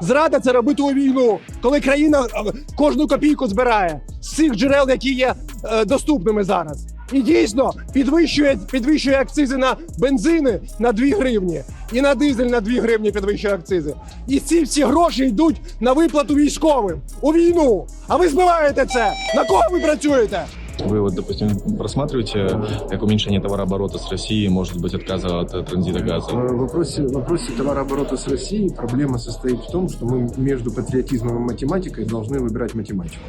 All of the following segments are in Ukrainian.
Зрада це робити у війну, коли країна е, кожну копійку збирає з цих джерел, які є е, доступними зараз. І дійсно підвищує, підвищує акцизи на бензини на 2 гривні і на дизель на 2 гривні підвищує акцизи. І ці всі гроші йдуть на виплату військовим у війну. А ви збиваєте це. На кого ви працюєте? Вы вот, допустим, просматриваете, как уменьшение товарооборота с Россией, может быть, отказа от э, транзита газа? В вопросе, в вопросе товарооборота с Россией проблема состоит в том, что мы между патриотизмом и математикой должны выбирать математику.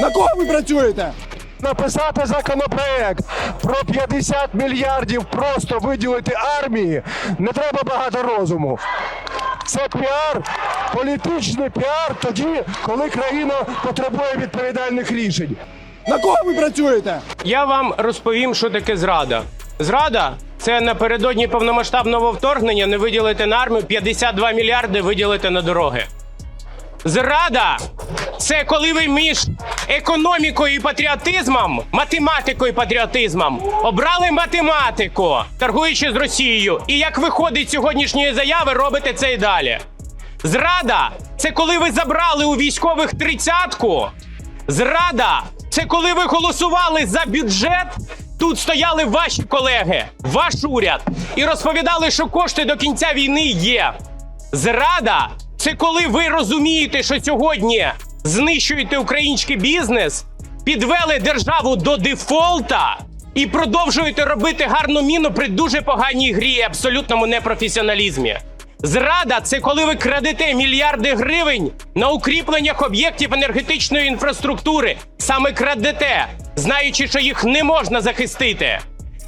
На кого ви працюєте? Написати законопроект про 50 мільярдів просто виділити армії не треба багато розуму. Це піар, політичний піар тоді, коли країна потребує відповідальних рішень. На кого ви працюєте? Я вам розповім, що таке зрада. Зрада це напередодні повномасштабного вторгнення не виділити на армію 52 мільярди виділити на дороги. Зрада це коли ви між економікою і патріотизмом, математикою і патріотизмом обрали математику, торгуючи з Росією. І як виходить з сьогоднішньої заяви, робите це і далі. Зрада це коли ви забрали у військових тридцятку. Зрада це коли ви голосували за бюджет. Тут стояли ваші колеги, ваш уряд, і розповідали, що кошти до кінця війни є. Зрада це коли ви розумієте, що сьогодні знищуєте український бізнес, підвели державу до дефолта і продовжуєте робити гарну міну при дуже поганій грі і абсолютному непрофесіоналізмі. Зрада це коли ви крадете мільярди гривень на укріпленнях об'єктів енергетичної інфраструктури. Саме крадете, знаючи, що їх не можна захистити.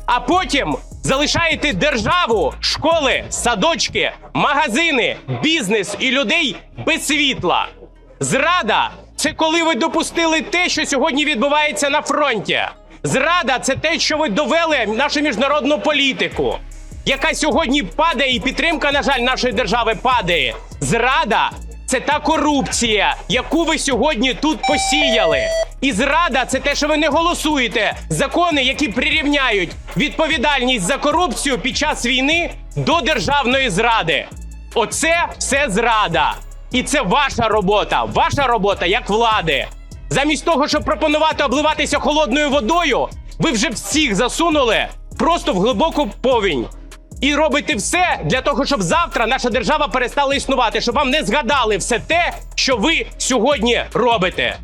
А потім залишаєте державу, школи, садочки, магазини, бізнес і людей без світла. Зрада це коли ви допустили те, що сьогодні відбувається на фронті. Зрада це те, що ви довели нашу міжнародну політику, яка сьогодні падає, і підтримка, на жаль, нашої держави падає. Зрада це та корупція, яку ви сьогодні тут посіяли. І зрада це те, що ви не голосуєте закони, які прирівняють відповідальність за корупцію під час війни до державної зради. Оце все зрада. І це ваша робота, ваша робота як влади. Замість того, щоб пропонувати обливатися холодною водою, ви вже всіх засунули просто в глибоку повінь. І робите все для того, щоб завтра наша держава перестала існувати, щоб вам не згадали все те, що ви сьогодні робите.